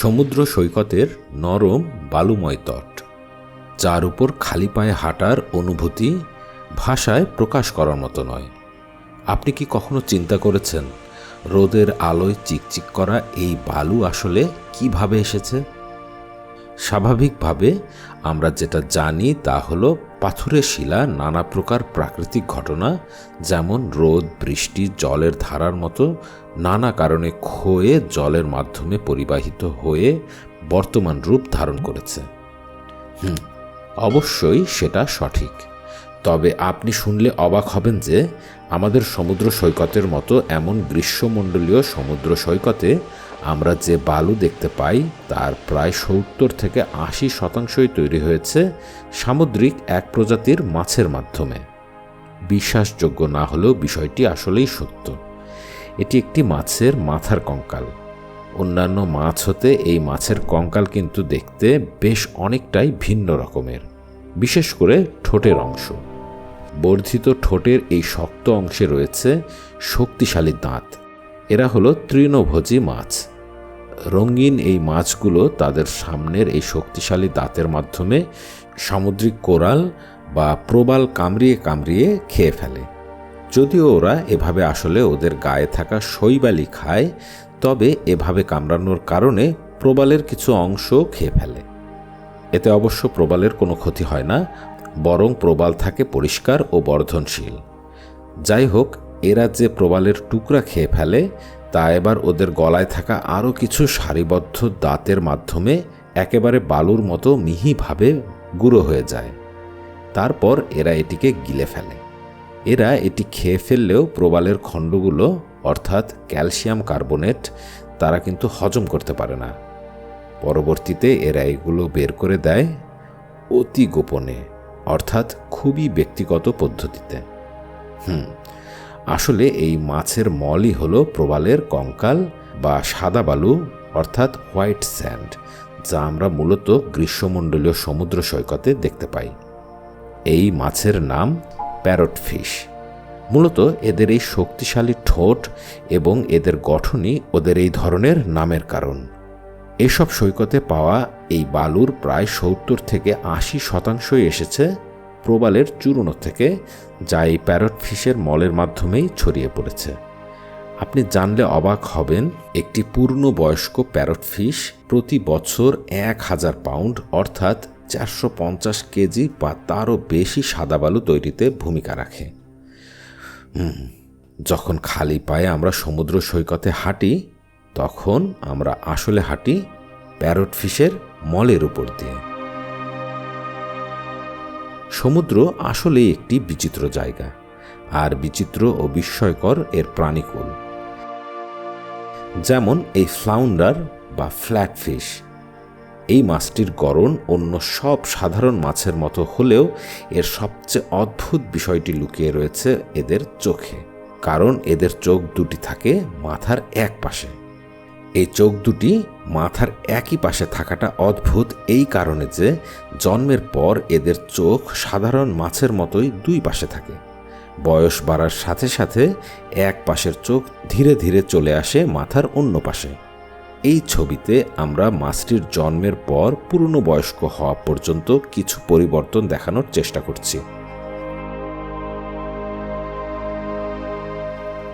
সমুদ্র সৈকতের নরম বালুময় তট, যার উপর খালি পায়ে হাঁটার অনুভূতি ভাষায় প্রকাশ করার মতো নয়। আপনি কি কখনো চিন্তা করেছেন, রোদের আলোয় চিকচিক করা এই বালু আসলে কীভাবে এসেছে? স্বাভাবিকভাবে আমরা যেটা জানি তা হলো পাথুরে শিলা নানা প্রকার প্রাকৃতিক ঘটনা, যেমন রোদ, বৃষ্টি, জলের ধারার মতো নানা কারণে ক্ষয়ে জলের মাধ্যমে পরিবাহিত হয়ে বর্তমান রূপ ধারণ করেছে। হুম, অবশ্যই সেটা সঠিক। তবে আপনি শুনলে অবাক হবেন যে আমাদের সমুদ্র সৈকতের মতো এমন গ্রীষ্মমণ্ডলীয় সমুদ্র সৈকতে আমরা যে বালু দেখতে পাই, তার প্রায় সত্তর থেকে আশি শতাংশই তৈরি হয়েছে সামুদ্রিক এক প্রজাতির মাছের মাধ্যমে। বিশ্বাসযোগ্য না হলেও বিষয়টি আসলেই সত্য। এটি একটি মাছের মাথার কঙ্কাল। অন্যান্য মাছ হতে এই মাছের কঙ্কাল কিন্তু দেখতে বেশ অনেকটাই ভিন্ন রকমের, বিশেষ করে ঠোঁটের অংশ। বর্ধিত ঠোঁটের এই শক্ত অংশে রয়েছে শক্তিশালী দাঁত। এরা হলো তৃণভোজী মাছ। রঙিন এই মাছগুলো তাদের সামনের এই শক্তিশালী দাঁতের মাধ্যমে সামুদ্রিক কোরাল বা প্রবাল কামড়িয়ে কামড়িয়ে খেয়ে ফেলে। যদিও ওরা এভাবে আসলে ওদের গায়ে থাকা শৈবালি খায়, তবে এভাবে কামড়ানোর কারণে প্রবালের কিছু অংশ খেয়ে ফেলে। এতে অবশ্য প্রবালের কোনো ক্ষতি হয় না বরং প্রবাল থাকে পরিষ্কার ও বর্ধনশীল। যাই হোক এরা যে প্রবালের টুকরা খেয়ে ফেলে, তা এবার ওদের গলায় থাকা আরও কিছু সারিবদ্ধ দাঁতের মাধ্যমে একেবারে বালুর মতো মিহিভাবে গুঁড়ো হয়ে যায়। তারপর এরা এটিকে গিলে ফেলে। এরা এটি খেয়ে ফেললেও প্রবালের খণ্ডগুলো, অর্থাৎ ক্যালসিয়াম কার্বোনেট, তারা কিন্তু হজম করতে পারে না। পরবর্তীতে এরা এগুলো বের করে দেয় অতি গোপনে। অর্থাৎ খুবই ব্যক্তিগত পদ্ধতিতে। হুম, আসলে এই মাছের মলই হলো প্রবালের কঙ্কাল বা সাদা বালু, অর্থাৎ হোয়াইট স্যান্ড, যা আমরা মূলত গ্রীষ্মমণ্ডলীয় সমুদ্র সৈকতে দেখতে পাই। এই মাছের নাম প্যারট ফিশ। মূলত এদের এই শক্তিশালী ঠোঁট এবং এদের গঠনই ওদের এই ধরনের নামের কারণ। এসব সৈকতে পাওয়া এই বালুর প্রায় সত্তর থেকে আশি শতাংশই এসেছে প্রবালের চূর্ণ থেকে, যা এই প্যারট ফিশের মলের মাধ্যমেই ছড়িয়ে পড়েছে। আপনি জানলে অবাক হবেন, একটি পূর্ণবয়স্ক প্যারট ফিশ প্রতি বছর এক হাজার পাউন্ড, অর্থাৎ চারশো পঞ্চাশ কেজি বা তারও বেশি সাদা বালু তৈরিতে ভূমিকা রাখে। যখন খালি পায়ে আমরা সমুদ্র সৈকতে হাঁটি তখন আমরা আসলে হাঁটি প্যারট ফিশের মলের উপর দিয়ে। সমুদ্র আসলেই একটি বিচিত্র জায়গা, আর বিচিত্র ও বিস্ময়কর এর প্রাণীকুল। যেমন এই ফ্লাউন্ডার বা ফ্ল্যাট ফিশ এই মাছটির গড়ন অন্য সব সাধারণ মাছের মতো হলেও এর সবচেয়ে অদ্ভুত বিষয়টি লুকিয়ে রয়েছে এদের চোখে, কারণ এদের চোখ দুটি থাকে মাথার এক পাশে। এই চোখ দুটি মাথার একই পাশে থাকাটা অদ্ভুত এই কারণে যে জন্মের পর এদের চোখ সাধারণ মাছের মতোই দুই পাশে থাকে। বয়স বাড়ার সাথে সাথে এক পাশের চোখ ধীরে ধীরে চলে আসে মাথার অন্য পাশে। এই ছবিতে আমরা মাছটির জন্মের পর পুরনো বয়স্ক হওয়া পর্যন্ত কিছু পরিবর্তন দেখানোর চেষ্টা করছি।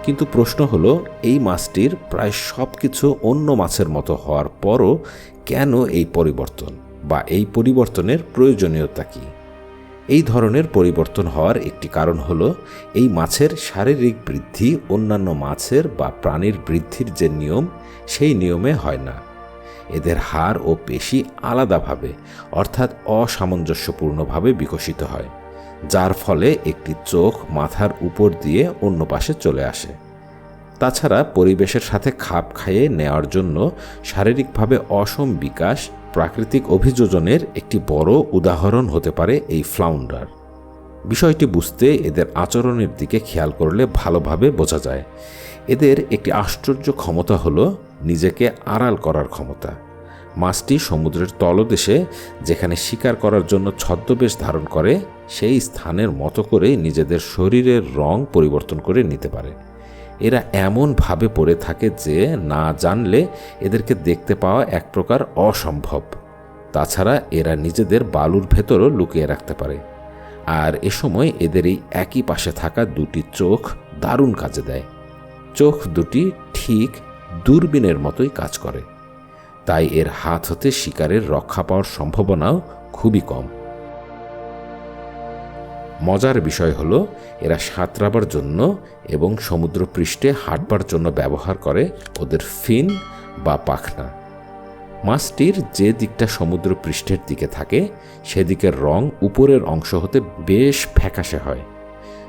কিন্তু প্রশ্ন হলো, এই মাছটির প্রায় সব কিছু অন্য মাছের মতো হওয়ার পরও কেন এই পরিবর্তন বা এই পরিবর্তনের প্রয়োজনীয়তা কী? এই ধরনের পরিবর্তন হওয়ার একটি কারণ হল, এই মাছের শারীরিক বৃদ্ধি অন্যান্য মাছের বা প্রাণীর বৃদ্ধির যে নিয়ম, সেই নিয়মে হয় না। এদের হাড় ও পেশি আলাদাভাবে, অর্থাৎ অসামঞ্জস্যপূর্ণভাবে বিকশিত হয়, যার ফলে একটি চোখ মাথার উপর দিয়ে অন্য পাশে চলে আসে। তাছাড়া পরিবেশের সাথে খাপ খাইয়ে নেওয়ার জন্য শারীরিকভাবে অসম বিকাশ প্রাকৃতিক অভিযোজনের একটি বড় উদাহরণ হতে পারে এই ফ্লাউন্ডার বিষয়টি বুঝতে এদের আচরণের দিকে খেয়াল করলে ভালোভাবে বোঝা যায়। এদের একটি আশ্চর্য ক্ষমতা হলো নিজেকে আড়াল করার ক্ষমতা। মাছটি সমুদ্রের তলদেশে যেখানে শিকার করার জন্য ছদ্মবেশ ধারণ করে, সেই স্থানের মতো করে নিজেদের শরীরের রং পরিবর্তন করে নিতে পারে। এরা এমনভাবে পড়ে থাকে যে না জানলে এদেরকে দেখতে পাওয়া এক প্রকার অসম্ভব। তাছাড়া এরা নিজেদের বালুর ভেতরও লুকিয়ে রাখতে পারে। আর এ সময় এদের এই একই পাশে থাকা দুটি চোখ দারুণ কাজে দেয়। চোখ দুটি ঠিক দূরবীনের মতোই কাজ করে। তাই এর হাত হতে শিকারের রক্ষা পাওয়ার সম্ভাবনাও খুবই কম। মজার বিষয় হলো, এরা সাঁতরাবার জন্য এবং সমুদ্রপৃষ্ঠে হাঁটবার জন্য ব্যবহার করে ওদের ফিন বা পাখনা। মাছটির যে দিকটা সমুদ্র পৃষ্ঠের দিকে থাকে, সেদিকের রং উপরের অংশ হতে বেশ ফ্যাকাশে হয়।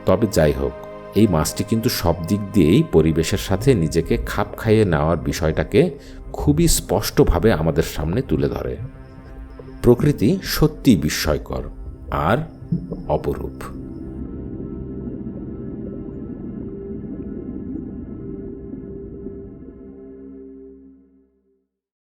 তবে যাই হোক, এই মাছটি কিন্তু সব দিক দিয়েই পরিবেশের সাথে নিজেকে খাপ খাইয়ে নেওয়ার বিষয়টাকে খুবই স্পষ্টভাবে আমাদের সামনে তুলে ধরে। প্রকৃতি সত্যি বিস্ময়কর, আর অপরূপ।